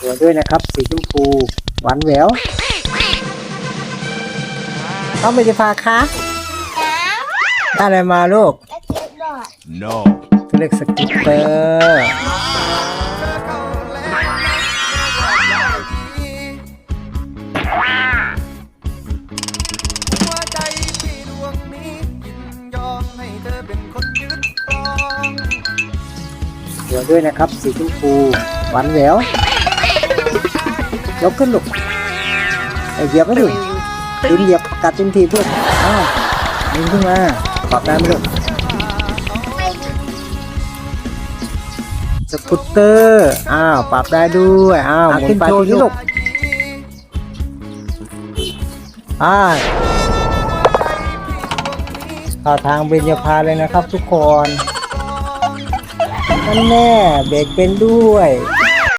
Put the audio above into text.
ตัวด้วยนะครับ สีชมพู หวานแหววเข้าไปจะพาคะได้อะไรมาลูกและเก็บบอร์ด No. ตัวเล็กสกิปเปอร์หัวใจพี่ดวงนี้ยินยอมให้เธอเป็นคนยึดครองตัวด้วยนะครับ สีชมพู หวานแหวว ยกขึ้นลูกไอเหยียบไม่ดิดึงเหยียบกัดจนทีลูกอ้าวดึงขึ้นมาปรับได้ไหมลูกสกูตเตอร์อ้าวปรับได้ด้วยอ้าวหมุนไปทีลูกอ่าเข้าทางเบญจพาเลยนะครับทุกคนนั่นแน่เบรกเป็นด้วย